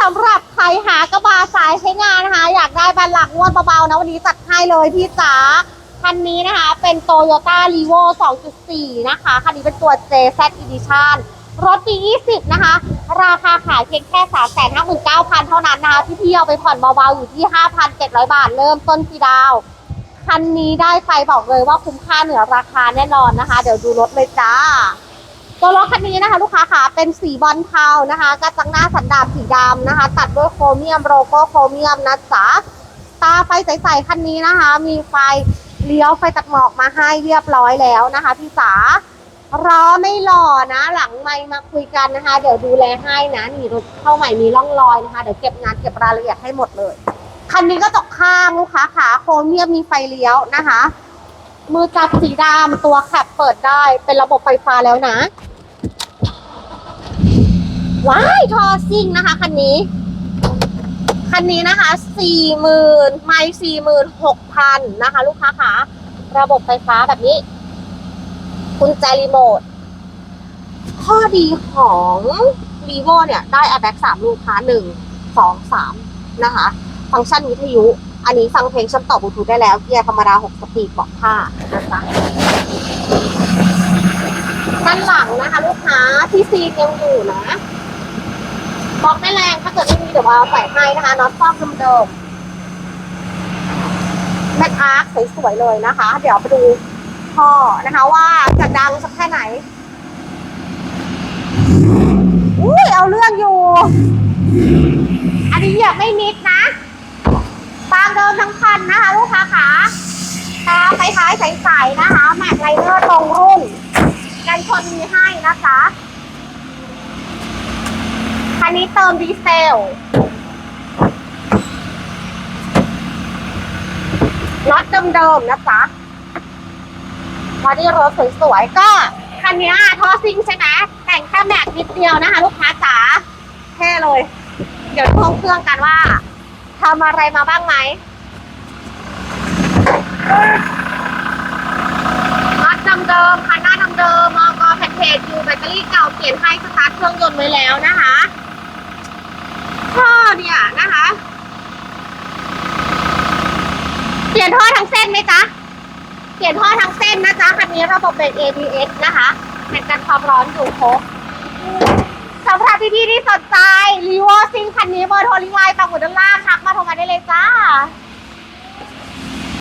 สำหรับใครหากระบะสายใช้งานนะคะ อยากได้บันหลักงวดเบาๆนะวันนี้จัดให้เลยพี่จ๋าคันนี้นะคะ เป็น Toyota r e v o 2.4 นะคะ คันนี้เป็นตัว JZ Edition รถปี 20 นะคะ ราคาขายเพียงแค่ 359,000 เท่านั้นนะคะที่พี่เอาไปผ่อนเบาๆ อยู่ที่ 5,700 บาท เริ่มต้นที่ดาว คันนี้ได้ไปบอกเลยว่าคุ้มค่าเหนือราคาแน่นอนนะคะ เดี๋ยวดูรถเลยจ้า ตัวรถคันนี้นะคะ ลูกค้าค่ะเป็นสีบอลเทานะคะกระจังหน้าสันดาปสีดำนะคะ ตัดด้วยโครเมียมโลโก้โครเมียมนะจ๊ะตาไฟใสๆคันนี้นะคะ มีไฟเลี้ยวไฟตัดหมอกมาให้เรียบร้อยแล้วนะคะพี่จ๋ารอไม่หล่อนะ หลังไม่มาคุยกันนะคะ เดี๋ยวดูแลให้นะนี่รถเข้าใหม่มีร่องรอยนะคะ เดี๋ยวเก็บงานเก็บรายละเอียดให้หมดเลย คันนี้ก็ตกข้างลูกค้าขาโครเมียมมีไฟเลี้ยวนะคะ มือจับสีดำตัวแคปเปิดได้เป็นระบบไฟฟ้าแล้วนะ ว้ายทอซิ่งนะคะคันนี้ คันนี้นะคะสี่หมื่นไม่สี่หมื่นหกพันนะคะ ลูกค้าคะระบบไฟฟ้าแบบนี้คุณแจรีโมท ข้อดีของ r e v o เนี่ยได้ airbag สามลูกค้าหนึ่งสองสามนะคะ ฟังก์ชันวิทยุ อันนี้ฟังเพลงเชื่อมต่อบลูทูธได้แล้วเกียร์ธรรมดาหกสปีดบอกผ้านะจ๊ะด้านหลังนะคะ ลูกค้าที่ซีนยังอยู่นะ บอกไม่แรงถ้าเกิดไม่มีเดี๋ยวเอาใส่ให้นะคะน็อตฟอกเดิมๆแม็กอาร์คสวยๆเลยนะคะ เดี๋ยวไปดูท่อนะคะว่าจะดังสักแค่ไหนอุ้ยเอาเรื่องอยู่ อันนี้เหยียบไม่มิดนะตามเดิมทั้งคันนะคะ ลูกค้าขาตาคล้ายๆใสๆนะคะ แม็กไลเนอร์ตรงรุ่นกันชนมีให้นะคะ นนี้เติมดีเซล น็อตเดิมๆนะจ๊ะบอดี้รถสวยๆ ก็คันนี้ทอซิงใช่ไหมแต่งแค่แม็กนิดเดียวนะคะ ลูกค้าจ๋าเท่เลย เดี๋ยวดูห้องเครื่องกันว่าทำอะไรมาบ้างไหมน็อตเดิมๆคันหน้าเดิมๆมอกแพนเทจอยู่แบตเตอรี่เก่าเปลี่ยนให้สตาร์ทเครื่องยนต์ไว้แล้วนะคะท่อเนี่ยนะคะ เปลี่ยนท่อทั้งเส้นไหมจ๊ะ เปลี่ยนท่อทั้งเส้นนะจ๊ะ คันนี้ระบบเป็น ABS นะคะแข่งกันความร้อนอยู่ครบสำหรับพี่ๆที่สนใจรีวอซิงคันนี้เบอร์โทรลิงไลน์ปักหมุดด้านล่างทักมาโทรมาได้เลยจ้า